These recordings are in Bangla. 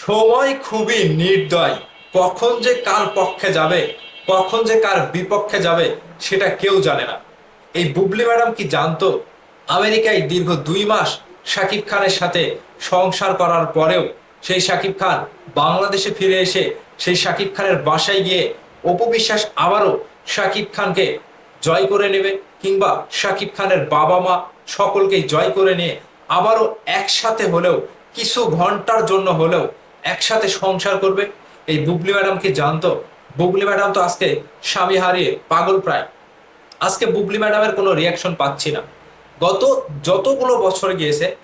সময় খুবই নির্দয়। কখন যে কার পক্ষে যাবে, কখন যে কার বিপক্ষে যাবে, সেটা কেউ জানে না। এই বুবলি ম্যাডাম কি জানতো? আমেরিকায় দীর্ঘ দুই মাস শাকিব খানের সাথে সংসার করার পরেও সেই শাকিব খান বাংলাদেশে ফিরে এসে সেই শাকিব খানের বাসায় গিয়ে অপবিশ্বাস আবারও শাকিব খানকে জয় করে নেবে কিংবা শাকিব খানের বাবা মা সকলকেই জয় করে নিয়ে আবারও একসাথে হলেও, কিছু ঘণ্টার জন্য হলেও একসাথে সংসার করবে? এই বুবলি ম্যাডাম কি জানতো? বুবলি ম্যাডাম তো আজকে স্বামী হারিয়ে পাগল প্রায়। আজকে বুবলি ম্যাডামের কোনো রিয়াকশন পাচ্ছি না। গত যতগুলো বছর গিয়েছে,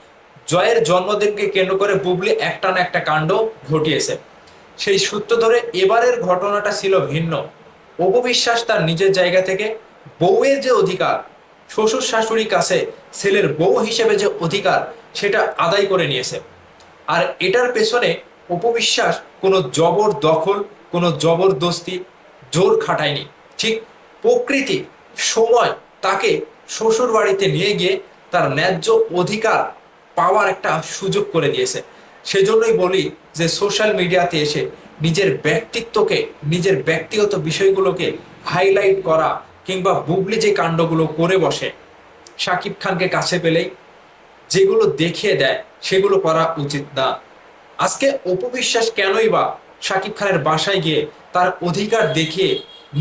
জয়ের জন্মদিনকে কেন্দ্র করে বুবলি একটা না একটা কাণ্ড ঘটিয়েছে। সেই সূত্র ধরে এবারের ঘটনাটা ছিল ভিন্ন। অপবিশ্বাস তার নিজের জায়গা থেকে বউয়ের যে অধিকার, শ্বশুর শাশুড়ির কাছে ছেলের বউ হিসেবে যে অধিকার, সেটা আদায় করে নিয়েছে। আর এটার পেছনে অপবিশ্বাস, কোনো জবর দখল, কোনো জবরদস্তি জোর খাটায়নি। ঠিক প্রকৃতি, সময় তাকে শ্বশুর বাড়িতে নিয়ে গিয়ে তার ন্যায্য অধিকার পাওয়ার একটা সুযোগ করে দিয়েছে। সেজন্যই বলি যে সোশ্যাল মিডিয়াতে এসে নিজের ব্যক্তিত্বকে, নিজের ব্যক্তিগত বিষয়গুলোকে হাইলাইট করা কিংবা বুবলি যে কাণ্ডগুলো করে বসে, শাকিব খানকে কাছে পেলেই যেগুলো দেখিয়ে দেয় সেগুলো করা উচিত না। আজকে অপবিশ্বাস কেনই বা শাকিব খানের বাসায় গিয়ে তার অধিকার দেখিয়ে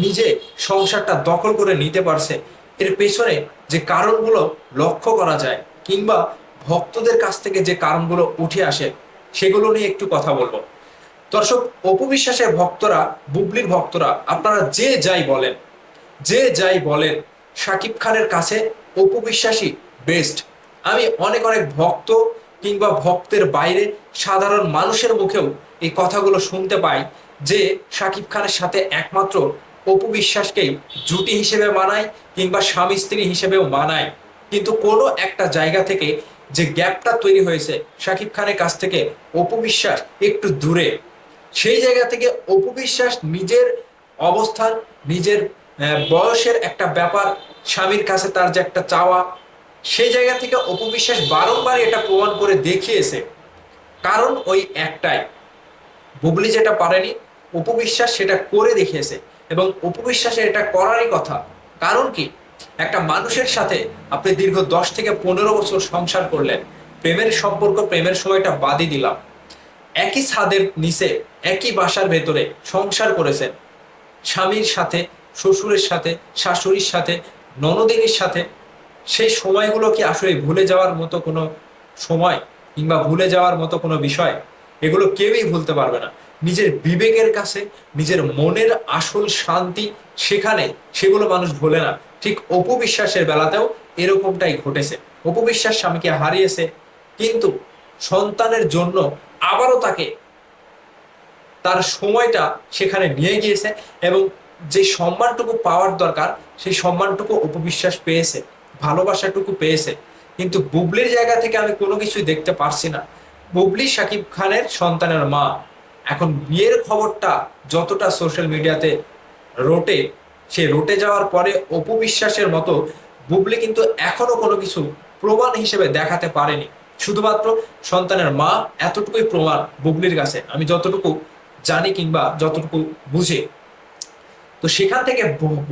নিজে সংসারটা দখল করে নিতে পারছে? এর পেছনে যে কারণগুলো লক্ষ্য করা যায় কিংবা ভক্তদের কাছ থেকে যে কারণগুলো উঠে আসে, সেগুলো নিয়ে একটু কথা বলব। দর্শক, অপবিশ্বাসের ভক্তরা, বুবলির ভক্তরা, আপনারা যে যাই বলেন, যে যাই বলেন শাকিব খানের কাছে অপবিশ্বাসী বেস্ট আমি অনেক অনেক ভক্ত কিংবা ভক্তের বাইরে সাধারণ মানুষের মুখেও এই কথাগুলো শুনতে পাই যে শাকিব খানের সাথে একমাত্র অপবিশ্বাসকেই জুটি হিসেবে মানায় কিংবা স্বামী স্ত্রী হিসেবেও মানায়। কিন্তু কোনো একটা জায়গা থেকে যে গ্যাপটা তৈরি হয়েছে শাকিব খানের কাছ থেকে অপবিশ্বাস একটু দূরে। সেই জায়গা থেকে অপবিশ্বাস নিজের অবস্থান, নিজের বয়সের একটা ব্যাপার, স্বামীর কাছে তার যে একটা চাওয়া সেই জায়গা থেকে অপবিশ্বাস বারংবার এটা প্রমাণ করে দেখিয়েছে। কারণ ওই একটাই। বুবলি যেটা পারেনি, অপবিশ্বাস সেটা করে দেখিয়েছে। এবং অপবিশ্বাসে এটা করারই কথা। কারণ কি? একটা মানুষের সাথে আপনি দীর্ঘ দশ থেকে পনেরো বছর সংসার করলেন। প্রেমের সম্পর্ক, প্রেমের সময়টা বাদই দিলাম। একই ছাদের নিচে, একই বাসার ভেতরে সংসার করেছেন। স্বামীর সাথে, শ্বশুরের সাথে, শাশুড়ির সাথে, ননদিনীর সাথে সেই সময়গুলো কি আসলে ভুলে যাওয়ার মতো কোনো সময় কিংবা ভুলে যাওয়ার মতো কোনো বিষয়? এগুলো কেউই ভুলতে পারবে না। নিজের বিবেকের কাছে, নিজের মনের আসল শান্তি সেখানে সেগুলো মানুষ ভোলে না। ঠিক অপবিশ্বাসের বেলাতেও এরকমটাই ঘটেছে। অপবিশ্বাস স্বামীকে হারিয়েছে, কিন্তু সন্তানের জন্য আবারও তাকে তার সময়টা সেখানে নিয়ে গিয়েছে এবং যে সম্মানটুকু পাওয়ার দরকার, সেই সম্মানটুকু উপবিশ্বাস পেয়েছে। ভালোবাসাটুকু পেয়েছে। কিন্তু বুবলির জায়গা থেকে আমি কোনো কিছুই দেখতে পারছি না। বুবলি শাকিব খানের সন্তানের মা। এখন বিয়ের খবরটা যতটা সোশ্যাল মিডিয়াতে রোটে, সে রোটে যাওয়ার পরে অপবিশ্বাসের মতো বুবলি কিন্তু এখনও কোনো কিছু প্রমাণ হিসেবে দেখাতে পারেনি। শুধুমাত্র সন্তানের মা এতটুকুই প্রমাণ বুবলির কাছে। আমি যতটুকু জানি কিংবা যতটুকু বুঝে। তো সেখান থেকে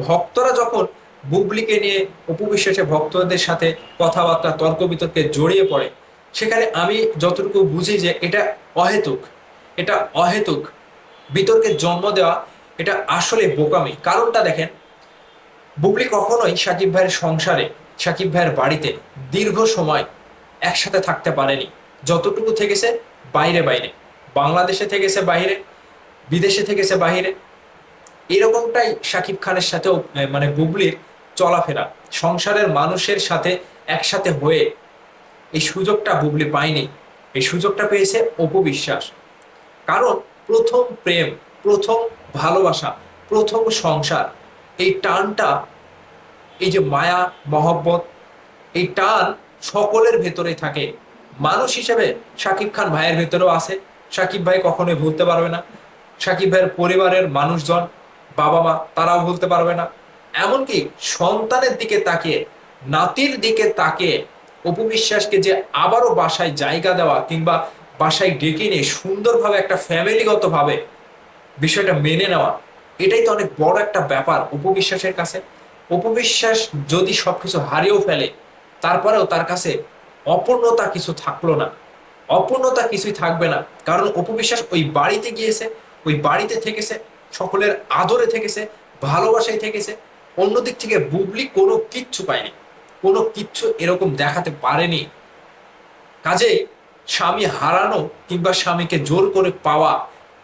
ভক্তরা যখন বুবলিকে নিয়ে উপবিশ্বাসে ভক্তদের সাথে কথাবার্তা তর্ক বিতর্কে জড়িয়ে পড়ে। সেখানে আমি যতটুকু বুঝি যে এটা অহেতুক এটা অহেতুক। বিতর্কের জন্ম দেওয়া, এটা আসলে বোকামি। কারণটা দেখেন, বুবলি কখনোই সাকিব ভাইয়ের সংসারে, সাকিব ভাইয়ের বাড়িতে দীর্ঘ সময় একসাথে থাকতে পারেনি। যতটুকু থেকেছে বাইরে বাইরে। বাংলাদেশে থেকেছে বাইরে বিদেশে থেকেছে বাইরে এরকমটাই শাকিব খানের সাথেও মানে বুবলির চলাফেরা, সংসারের মানুষের সাথে একসাথে হয়ে এই সুযোগটা বুবলি পায়নি। এই সুযোগটা পেয়েছে অপবিশ্বাস কারণ প্রথম প্রেম, প্রথম ভালোবাসা, প্রথম সংসার, এই টানটা, এই যে মায়া, মহব্বত, এই টান সকলের ভেতরে থাকে। মানুষ হিসেবে শাকিব খান ভাইয়ের ভেতরেও আছে। শাকিব ভাই কখনোই ভুলতে পারবে না। শাকিব ভাইয়ের পরিবারের মানুষজন বাবা মা তারাও ভুলতে পারবে না। এমনকি সন্তানের দিকে তাকিয়ে, নাতির দিকে তাকিয়ে অপবিশ্বাসকে যে আবারও বাসায় জায়গা দেওয়া কিংবা বাসায় ডেকে নিয়ে সুন্দরভাবে একটা ফ্যামিলিগতভাবে বিষয়টা মেনে নেওয়া, এটাই তো অনেক বড় একটা ব্যাপার উপবিশ্বাসের কাছে। উপবিশ্বাস যদি সবকিছু হারিয়েও ফেলে, তারপরেও তার কাছে অপূর্ণতা কিছু থাকল না। অপূর্ণতা কিছুই থাকবে না। কারণ উপবিশ্বাস ওই বাড়িতে গিয়েছে, ওই বাড়িতে থেকেছে, সকলের আদরে থেকেছে, ভালোবাসায় থেকেছে অন্যদিক থেকে বুবলি কোনো কিচ্ছু পায়নি। কোনো কিচ্ছু এরকম দেখাতে পারেনি। কাজেই স্বামী হারানো কিংবা স্বামীকে জোর করে পাওয়া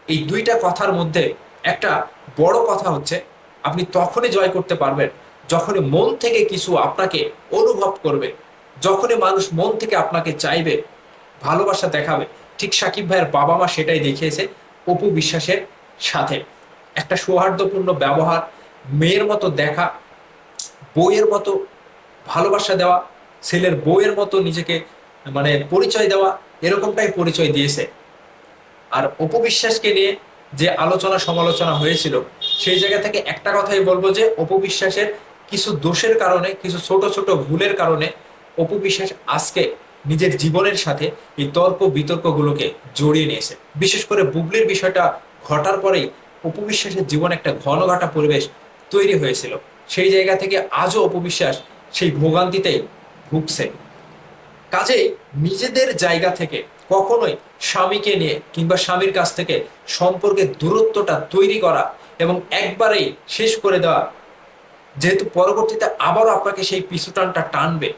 এই দুইটা কথার মধ্যে একটা বড় কথা হচ্ছে, আপনি তখনই জয় করতে পারবেন যখনই মন থেকে কিছু আপনাকে অনুভব করবে, যখনই মানুষ মন থেকে আপনাকে চাইবে, ভালোবাসা দেখাবে। ঠিক সাকিব ভাইয়ের বাবা মা সেটাই দেখিয়েছে অপু বিশ্বাসের সাথে। একটা সৌহার্দ্যপূর্ণ ব্যবহার মেয়ের মতো দেখা বইয়ের মতো ভালোবাসা দেওয়া, ছেলের বইয়ের মতো নিজেকে মানে পরিচয় দেওয়া, এরকমটাই পরিচয় দিয়েছে। আর অপবিশ্বাসকে নিয়ে যে আলোচনা সমালোচনা হয়েছিল, সেই জায়গা থেকে একটা কথাই বলব যে, অপবিশ্বাসের কিছু দোষের কারণে, কিছু ছোট ছোট ভুলের কারণে অপবিশ্বাস আজকে নিজের জীবনের সাথে এই তর্ক বিতর্কগুলোকে জড়িয়ে নিয়েছে। বিশেষ করে বুবলির বিষয়টা ঘটার পরেই অপবিশ্বাসের জীবনে একটা ঘনঘাটা পরিবেশ তৈরি হয়েছিল। সেই জায়গা থেকে আজও অপবিশ্বাস সেই ভোগান্তিতেই ভুগছে। কাজে নিজেদের জায়গা থেকে কখনোই স্বামীকে নিয়ে কিংবা স্বামীর কাছ থেকে সম্পর্কের দূরত্বটা তৈরি করা এবং একবারেই শেষ করে দেওয়া, যেহেতু পরবর্তীতে আবারও আপনাকে সেই পিছুটানটা টানবে।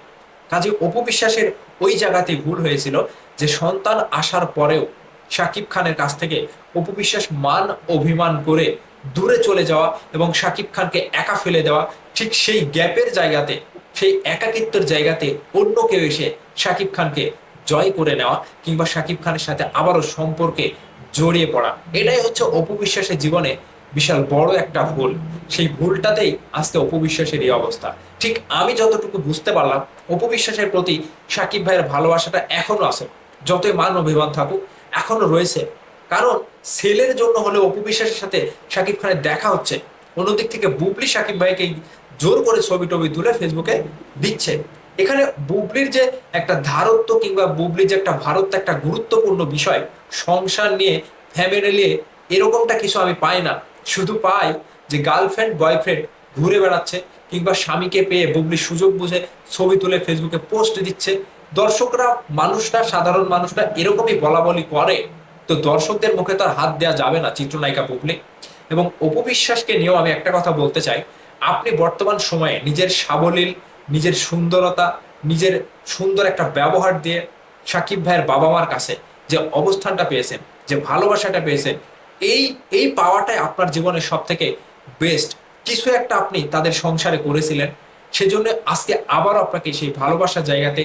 কাজে অপবিশ্বাসের ওই জায়গাতেই ভুল হয়েছিল যে সন্তান আসার পরেও শাকিব খানের কাছ থেকে অপবিশ্বাস মান অভিমান করে দূরে চলে যাওয়া এবং শাকিব খানকে একা ফেলে দেওয়া, ঠিক সেই গ্যাপের জায়গাতে, সেই একাকিত্বের জায়গাতে অন্য কেউ এসে শাকিব খানকে জয় করে নেওয়া কিংবা শাকিব খানের সাথে আবারও সম্পর্কে জড়িয়ে পড়া। এটাই হচ্ছে অপবিশ্বাসের জীবনে বিশাল বড় একটা ভুল। সেই ভুলটাতেই আজকে অপবিশ্বাসের এই অবস্থা। ঠিক আমি যতটুকু বুঝতে পারলাম অপবিশ্বাসের প্রতি সাকিব ভাইয়ের ভালোবাসাটা এখনও আছে। যতই মান অভিমান থাকুক, এখনও রয়েছে। কারণ ছেলের জন্য হলে অপবিশ্বাসের সাথে সাকিব খানের দেখা হচ্ছে। অন্যদিক থেকে বুবলি সাকিব ভাইকে জোর করে ছবি টবি তুলে ফেসবুকে দিচ্ছে। এখানে বুবলির যে একটা ধারত্ব কিংবা বুবলির যে একটা ভারত একটা গুরুত্বপূর্ণ বিষয়, সংসার নিয়ে ফ্যামিলি নিয়ে এরকমটা কিছু আমি পাই না। শুধু পাই যে গার্লফ্রেন্ড বয়ফ্রেন্ড ঘুরে বেড়াচ্ছে কিংবা স্বামীকে পেয়ে বুবলি সুযোগ বুঝে ছবি তুলে ফেসবুকে পোস্ট দিচ্ছে। দর্শকরা মানুষটা সাধারণ মানুষটা এরকমই বলা বলি করে। তো দর্শকদের মুখে তো আর হাত দেওয়া যাবে না চিত্রনায়িকা বুবলি। এবং অপবিশ্বাসকে নিয়েও আমি একটা কথা বলতে চাই। আপনি বর্তমান সময়ে নিজের সাবলীল, নিজের সুন্দরতা, নিজের সুন্দর একটা ব্যবহার দিয়ে সাকিব ভাইয়ের বাবা মার কাছে যে অবস্থানটা পেয়েছেন, যে ভালোবাসাটা পেয়েছেন, এই এই পাওয়াটাই আপনার জীবনের সব থেকে বেস্ট কিছু একটা আপনি তাদের সংসারে করেছিলেন, সেজন্য আজকে আবার আপনাকে সেই ভালোবাসার জায়গাতে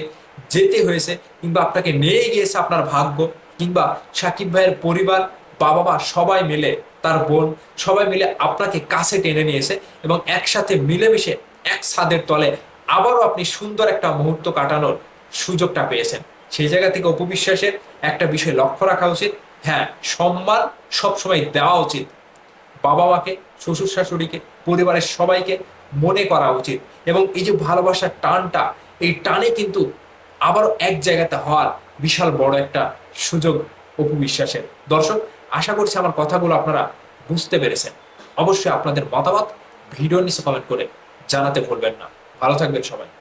যেতে হয়েছে, কিংবা আপনাকে নিয়ে গিয়েছে আপনার ভাগ্য। কিংবা সাকিব ভাইয়ের পরিবার বাবা মা সবাই মিলে, তার বোন সবাই মিলে আপনাকে কাছে টেনে নিয়েছে এবং একসাথে মিলেমিশে এক ছাদের তলে আবারও আপনি সুন্দর একটা মুহূর্ত কাটানোর সুযোগটা পেয়েছেন। সেই জায়গা থেকে অপবিশ্বাসের একটা বিষয় লক্ষ্য রাখা উচিত। হ্যাঁ সম্মান সবসময় দেওয়া উচিত। বাবা মাকে শ্বশুর শাশুড়িকে পরিবারের সবাইকে মনে করা উচিত এবং এই যে ভালোবাসার টানটা, এই টানে কিন্তু আবারও এক জায়গাতে হওয়ার বিশাল বড় একটা সুযোগ অপু বিশ্বাসের দর্শক, আশা করছি আমার কথাগুলো আপনারা বুঝতে পেরেছেন। অবশ্যই আপনাদের মতামত ভিডিও নিচে কমেন্ট করে জানাতে ভুলবেন না। ভালো থাকবেন সবাই।